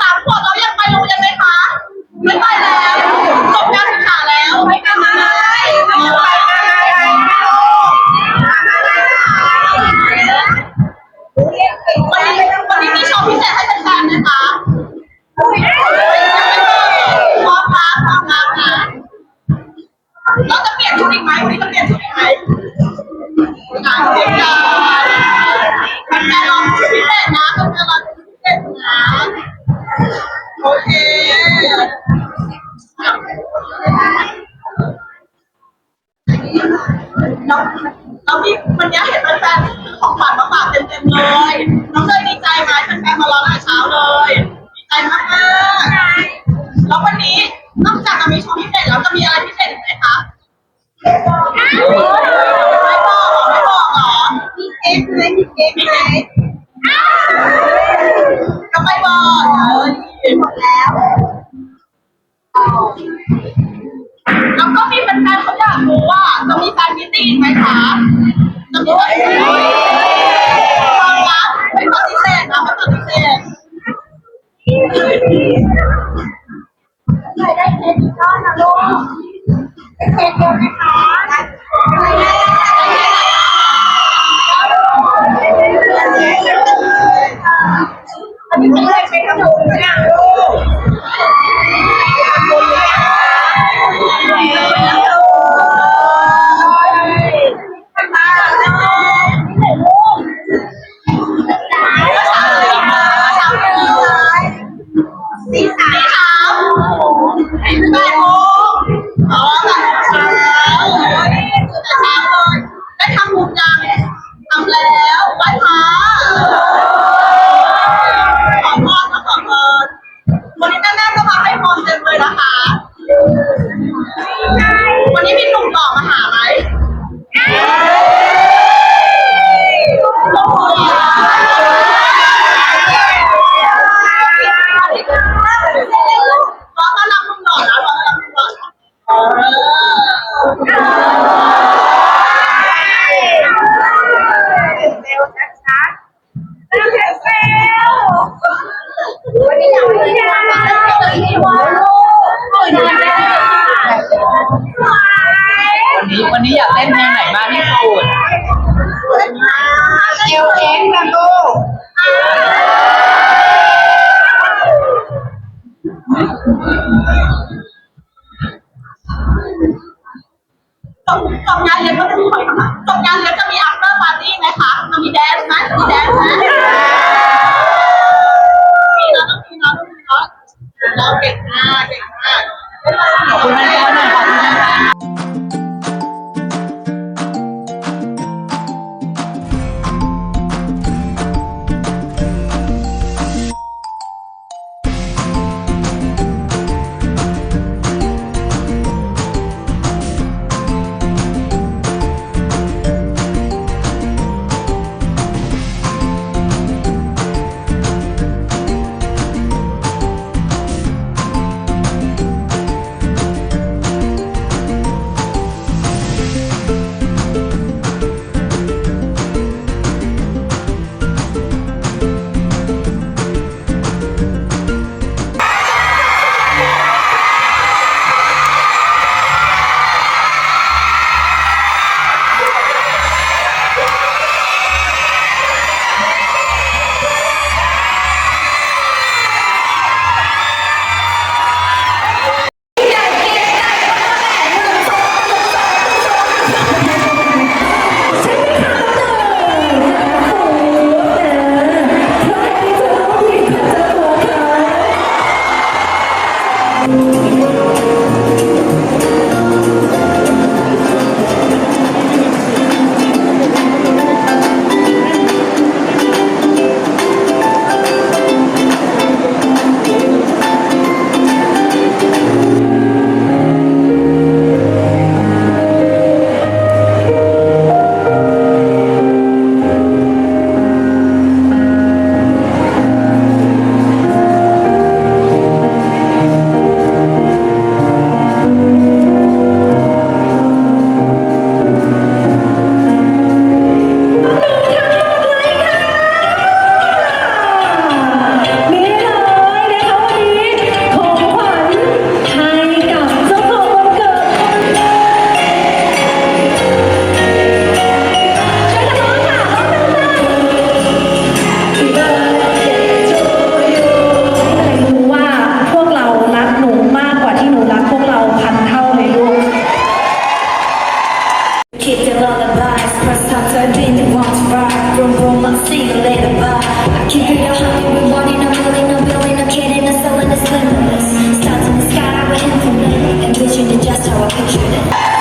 สามขวบเรายังไปโรงเรียนไหมคะ ไม่ไปแล้วจบการศึกษาแล้ว ไม่ไปไมไม่ไปวันนี้วันนี้มีโชว์พิเศษให้แฟนๆไหมคะ น้องน้องพี่วันนี้เห็นแฟนๆของขวัญมาฝากเต็มๆเลย น้องเลยดีใจไหมแฟนๆมารอตั้งแต่เช้าเลย ดีใจมากๆแล้ววันนี้นอกจากจะมีโชว์พิเศษแล้วจะมีอะไรพิเศษอีกไหมคะไม่บอกไม่บอกเหรอมีเค้กไหมมีเค้กไหม มีนไหมคะ เออเซลชัดๆตั้งเซลวันนี้ยังไม่ได้มาเลยที่วันลูกวันนี้วันนี้วันนี้อยากเล่นเพลงไหน จบงานเลี้ยงก็จะมีคนค่ะจบงานเลี้ยงจะมี after party ไหมคะจะมีแดนซ์ไหมมีแดนซ์ไหมมีนะต้องมีนะต้องมีนะเรางมากเก่ง pictured it.